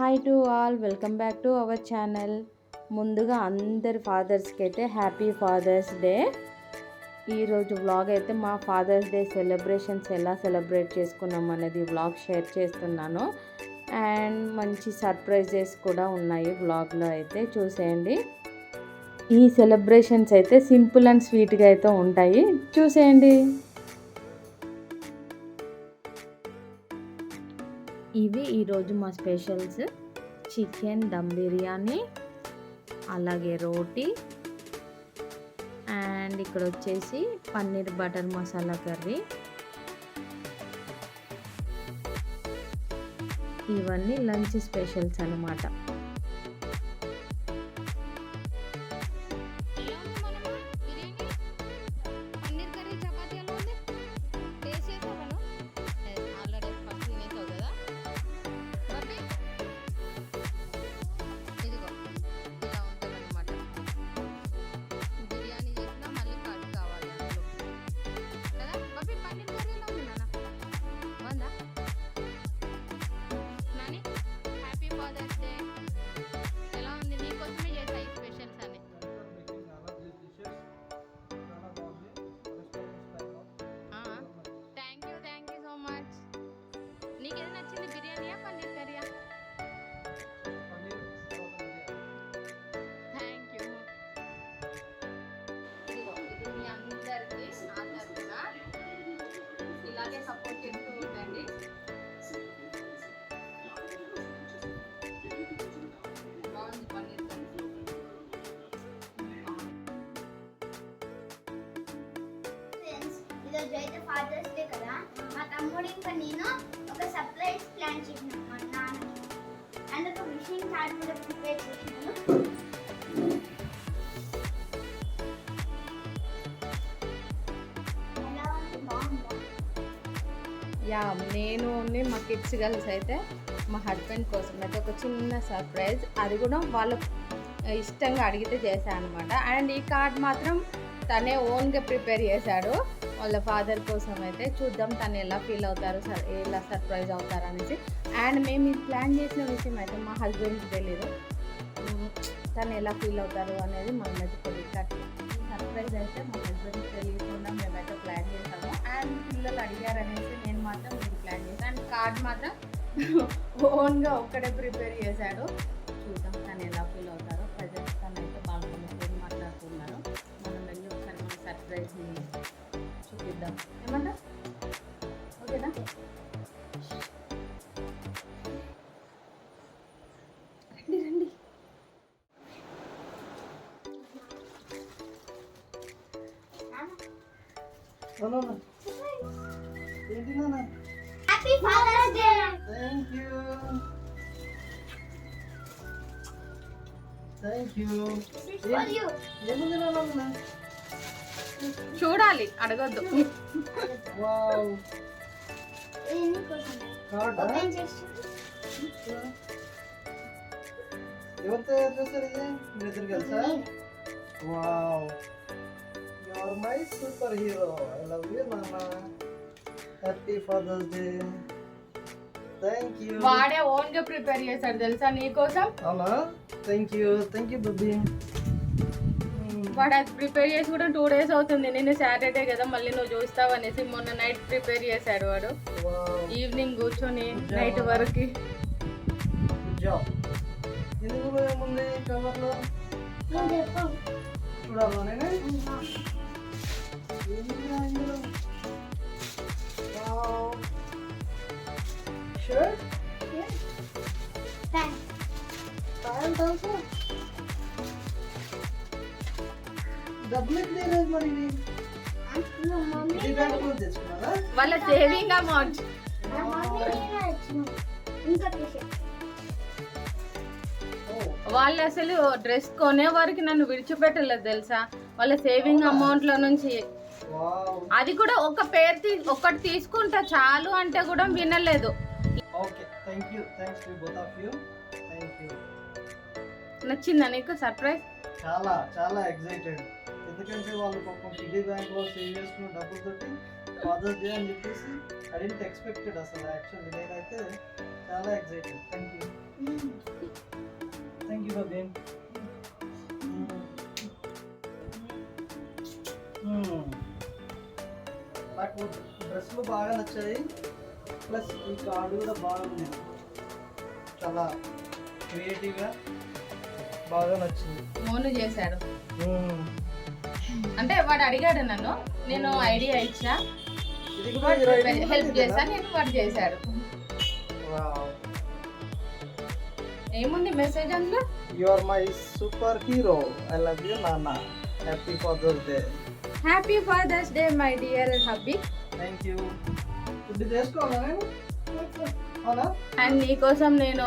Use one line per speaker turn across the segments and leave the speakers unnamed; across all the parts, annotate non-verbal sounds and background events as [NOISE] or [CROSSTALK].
Hi to all welcome back to our channel ముందుగా అందరి ఫాదర్స్కి అయితే హ్యాపీ ఫాదర్స్ డే ఈరోజు వ్లాగ్ అయితే మా ఫాదర్స్ డే సెలబ్రేషన్స్ ఎలా సెలబ్రేట్ చేసుకున్నాం అనేది వ్లాగ్ షేర్ చేస్తున్నాను. అండ్ మంచి సర్ప్రైజెస్ కూడా ఉన్నాయి వ్లాగ్లో అయితే చూసేయండి. ఈ సెలబ్రేషన్స్ అయితే సింపుల్ అండ్ స్వీట్గా అయితే ఉంటాయి. చూసేయండి. ఇవి ఈరోజు మా స్పెషల్స్. చికెన్ దమ్ బిర్యానీ అలాగే రోటీ అండ్ ఇక్కడ వచ్చేసి పన్నీర్ బటర్ మసాలా కర్రీ. ఇవన్నీ లంచ్ స్పెషల్స్ అనమాట
రోజు అయితే ఫాదర్స్ డే కదా. మా తమ్ముడు ఇంకా నేను ఒక సర్ప్రైజ్ ప్లాన్ చేసినాను మా నాన్నకి. అండ్ ఒక విషయం కార్డ్ కూడా ప్రిపేర్ చేసినాను.
యా నేను ఓన్లీ మా కిడ్స్ గర్ల్స్ అయితే మా హస్బెండ్ కోసం అయితే ఒక చిన్న సర్ప్రైజ్ అది కూడా వాళ్ళు ఇష్టంగా అడిగితే చేశాను అనమాట అండ్ ఈ కార్డ్ మాత్రం తనే ఓన్గా ప్రిపేర్ చేశాడు. వాళ్ళ ఫాదర్ కోసం అయితే చూద్దాం తను ఎలా ఫీల్ అవుతారు సర్- ఎలా సర్ప్రైజ్ అవుతారు అనేసి. అండ్ మేము ఇది ప్లాన్ చేసిన విషయం అయితే మా హస్బెండ్కి తెలియదు తను ఎలా ఫీల్ అవుతారు అనేది మనమైతే తెలియదు సర్ప్రైజ్ అయితే మా హస్బెండ్కి తెలియకుండా మేమైతే ప్లాన్ చేసాము. అండ్ పిల్లలు అడిగారు అనేసి నేను మాత్రం ఇది ప్లాన్ చేశాను అండ్ కార్డ్ మాత్రం [LAUGHS] ఓన్గా ఒక్కడే ప్రిపేర్ చేశాడు. చూద్దాం తను ఎలా ఫీల్ అవుతారో. ప్రజెంట్ తను అయితే బాగా మాట్లాడుతున్నారు. మనం వెళ్ళి ఒకసారి మన సర్ప్రైజ్ని చూపిద్దాం ఏమంటా ఓకేనా? రండి రండి.
Happy father's day
thank you thank you ఏముంది నాన్న?
చూడాలి అడగొద్దు.
వావ్.
ఇది కోసం
కార్డా
ఓపెన్ చేసి
ఎవరు తయారు చేశారు ఇది? మీ ఇద్దరు కలిసా? Wow. My super hero I love you నాన్న happy father's day thank you
వాడే ఓన్గా ప్రిపేర్ చేశాడు తెలుసా నీకోసం?
అవునా? థ్యాంక్ యూ థ్యాంక్ యూ బుద్ధి
వాడు అది ప్రిపేర్ చేసి కూడా టూ డేస్ అవుతుంది. నేను సాటర్డే కదా మళ్ళీ నువ్వు చూస్తావు అనేసి మొన్న నైట్ ప్రిపేర్ చేశాడు వాడు. ఈవినింగ్ కూర్చొని నైట్ వరకు.
గుడ్ జాబ్ ఇందులో? ఏముంది డబ్బులు మరి
వాళ్ళ సేవింగ్ అమౌంట్.
నా మమ్మీ నేనే వచ్చిన ఇంకా టీషర్ట్
ఓ
వాళ్ళు అసలు డ్రెస్ కొనే వరకు నన్ను విడిచిపెట్టలేదు తెలుసా? వాళ్ళ సేవింగ్ అమౌంట్లో నుంచి.
వావ్.
అది కూడా ఒక పేరు తీ ఒకటి తీసుకుంటా చాలు అంటే కూడా వినలేదు. నచ్చిందా నీకు? సర్ప్రైజ్
చాలా చాలా ఎక్సైటెడ్ ఎందుకంటే వాళ్ళు పాపం సిటీ బ్యాంక్లో సేవ్ చేసుకున్న డబ్బులతోటి ఫాదర్స్ డే అని చెప్పేసి ఐ డెంట్ ఎక్స్పెక్టెడ్ అసలు యాక్చువల్లీ నేనైతే చాలా excited thank you thank you బబీన్ నాకు డ్రెస్లు బాగా నచ్చాయి. ప్లస్ ఈ కార్డు కూడా బాగుంది చాలా క్రియేటివ్గా బాగా నచ్చింది.
మోను చేశాడు
మ్మ్.
అంటే వాడు అడిగాడు నన్ను నేను ఐడియా ఇచ్చా హెల్ప్ చేశా? నేను వాడు చేశాడు. ఏముంది మెసేజ్ అందులో
You are my superhero. I love you, Nana. Happy Father's Day.
Happy father's day my dear hubby
Thank you. Food చేసుకోవాలా
అండ్ నీకోసం నేను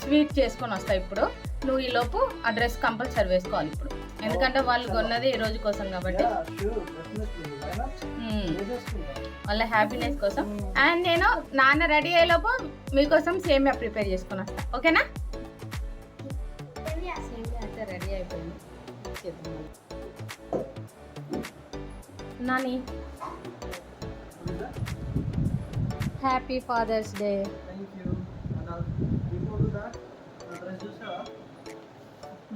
స్వీట్ చేసుకొని వస్తా ఇప్పుడు నువ్వు ఈ లోపు ఆ డ్రెస్ కంపల్సరీ వేసుకోవాలి ఇప్పుడు ఎందుకంటే వాళ్ళు కొన్నది ఈ రోజు కోసం కాబట్టి
Yeah, sure, definitely. Why not?
మ్మ్.
చేసేసుకుందాం.
వాళ్ళ హ్యాపీనెస్ కోసం అండ్ నేను నాన్న రెడీ అయ్యేలోపు మీకోసం సేమియా ప్రిపేర్ చేసుకొని వస్తా ఓకేనా సేమియా అయితే రెడీ అయిపోయింది. నాని? Happy father's day?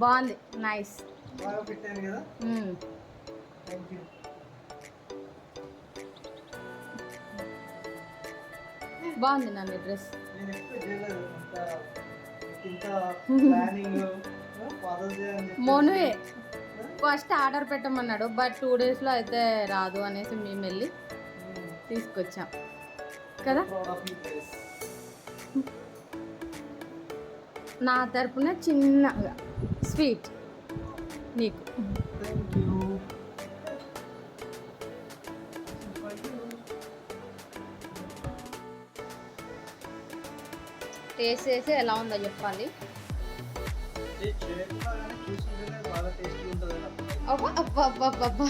బాగుంది నైస్
బాగా పెట్టాను కదా. థ్యాంక్ యూ
బాగుంది నాన్న డ్రెస్.
నేను చేయలేదు. ఇంత ప్లానింగ్
మోనువే ఫస్ట్ ఆర్డర్ పెట్టమన్నాడు బట్ టూ డేస్లో అయితే రాదు అనేసి మేము వెళ్ళి తీసుకొచ్చాం. కదా? నా తరపున చిన్నగా స్వీట్. నీకు. టేస్ట్ చేసి ఎలా ఉందో చెప్పాలి.
ఉంటుంది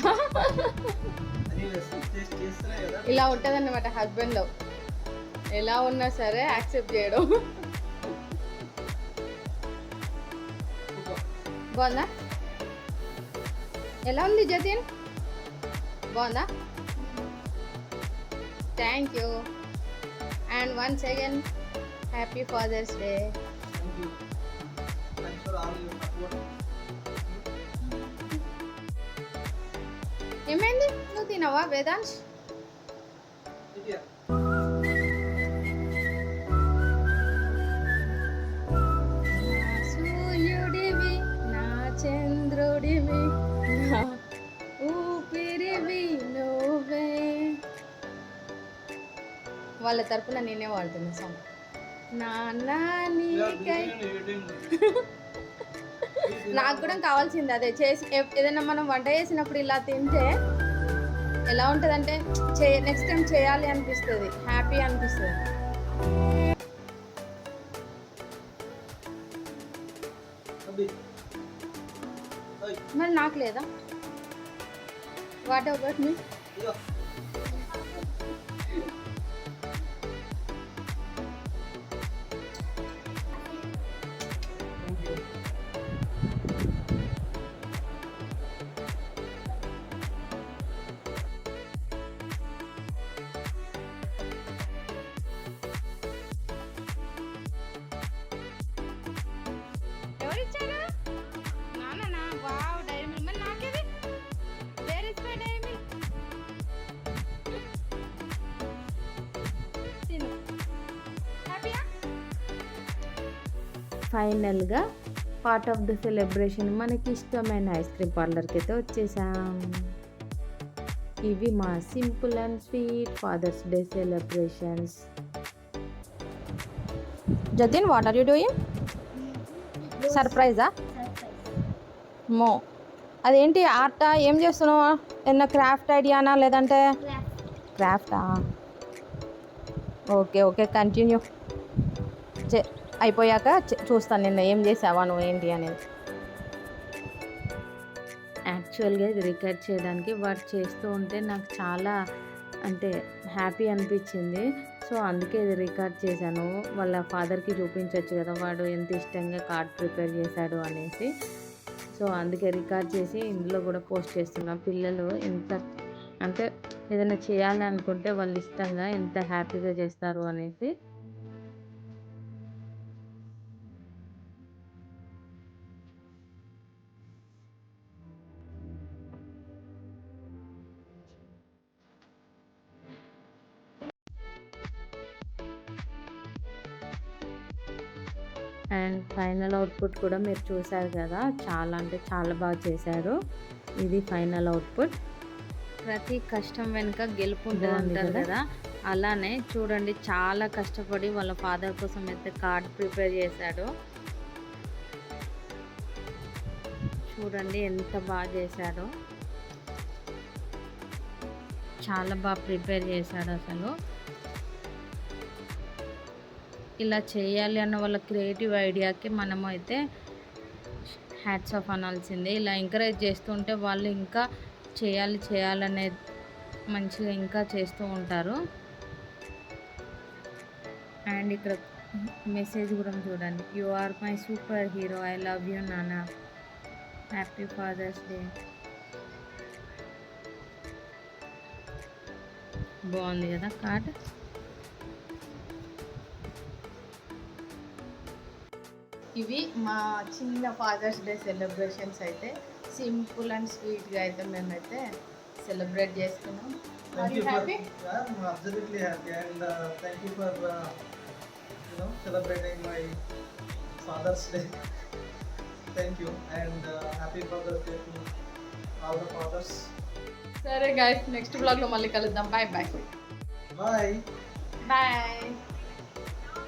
ఇలా ఉంటుంది అనమాట హస్బెండ్లో ఎలా ఉన్నా సరే యాక్సెప్ట్ చేయడం. [LAUGHS] బాగుందా? ఎలా ఉంది జతిన్? బాగుందా? Thank you and once again happy father's day ఏమైంది? నువ్వు తినవా వేదాంశ్? వాళ్ళ తరపున నేనే వాడుతున్నా సాంగ్ నాన్న నీకై నాకు కూడా కావాల్సింది అదే. చేసి ఏదైనా మనం వంట చేసినప్పుడు ఇలా తింటే ఎలా ఉంటుందంటే చే నెక్స్ట్ టైం చేయాలి అనిపిస్తుంది. హ్యాపీ అనిపిస్తుంది. మరి నాకు లేదా? వాట్ అబౌట్ మీ ఫైనల్గా పార్ట్ ఆఫ్ ద సెలబ్రేషన్ మనకి ఇష్టమైన ఐస్ క్రీమ్ పార్లర్కి అయితే వచ్చేసాం. ఇవి మా simple and sweet father's day celebrations Jatin what are you doing సర్ప్రైజా మో అదేంటి ఆర్టా? ఏం చేస్తున్నావు? ఏమన్నా క్రాఫ్ట్ ఐడియానా లేదంటే? క్రాఫ్టా ఓకే ఓకే కంటిన్యూ అయిపోయాక చూస్తాను నిన్న ఏం చేసావా నువ్వు ఏంటి అనేది. యాక్చువల్గా ఇది రికార్డ్ చేయడానికి వర్క్ చేస్తూ ఉంటే నాకు చాలా అంటే హ్యాపీ అనిపించింది. సో అందుకే ఇది రికార్డ్ చేశాను. వాళ్ళ ఫాదర్కి చూపించవచ్చు కదా వాడు ఎంత ఇష్టంగా కార్డ్ ప్రిపేర్ చేశాడు అనేసి. సో అందుకే రికార్డ్ చేసి ఇందులో కూడా పోస్ట్ చేస్తున్నా. పిల్లలు ఎంత అంటే ఏదైనా చేయాలనుకుంటే వాళ్ళు ఇష్టంగా ఎంత హ్యాపీగా చేస్తారు అనేసి.
అండ్ ఫైనల్ అవుట్పుట్ కూడా మీరు చూసారు కదా చాలా అంటే చాలా బాగా చేశారు. ఇది ఫైనల్ అవుట్పుట్. ప్రతి కష్టం వెనుక గెలుపు ఉంటుంది అంటారు?
కదా.
అలానే చూడండి చాలా కష్టపడి వాళ్ళ ఫాదర్ కోసం అయితే కార్డ్ ప్రిపేర్ చేశాడు. చూడండి ఎంత బాగా చేశాడో. చాలా బాగా ప్రిపేర్ చేశాడు అసలు. ఇలా చేయాలి అన్న వాళ్ళ క్రియేటివ్ ఐడియాకి మనము అయితే హ్యాట్స్ ఆఫ్ అనాల్సిందే. ఇలా ఎంకరేజ్ చేస్తుంటే వాళ్ళు ఇంకా చేయాలి చేయాలనే మంచిగా ఇంకా చేస్తూ ఉంటారు. అండ్ ఇక్కడ మెసేజ్ కూడా చూడండి. You are my super hero I love you నానా హ్యాపీ ఫాదర్స్ డే బాగుంది కదా కార్డ్? ఇవి మా చిన్న ఫాదర్స్ డే సెలబ్రేషన్స్ అయితే సింపుల్ అండ్ స్వీట్గా అయితే మేమైతే సెలబ్రేట్
చేస్తున్నాం [LAUGHS]
సరే గాయస్ నెక్స్ట్ బ్లాగ్లో మళ్ళీ కలుద్దాం. Bye bye
bye
bye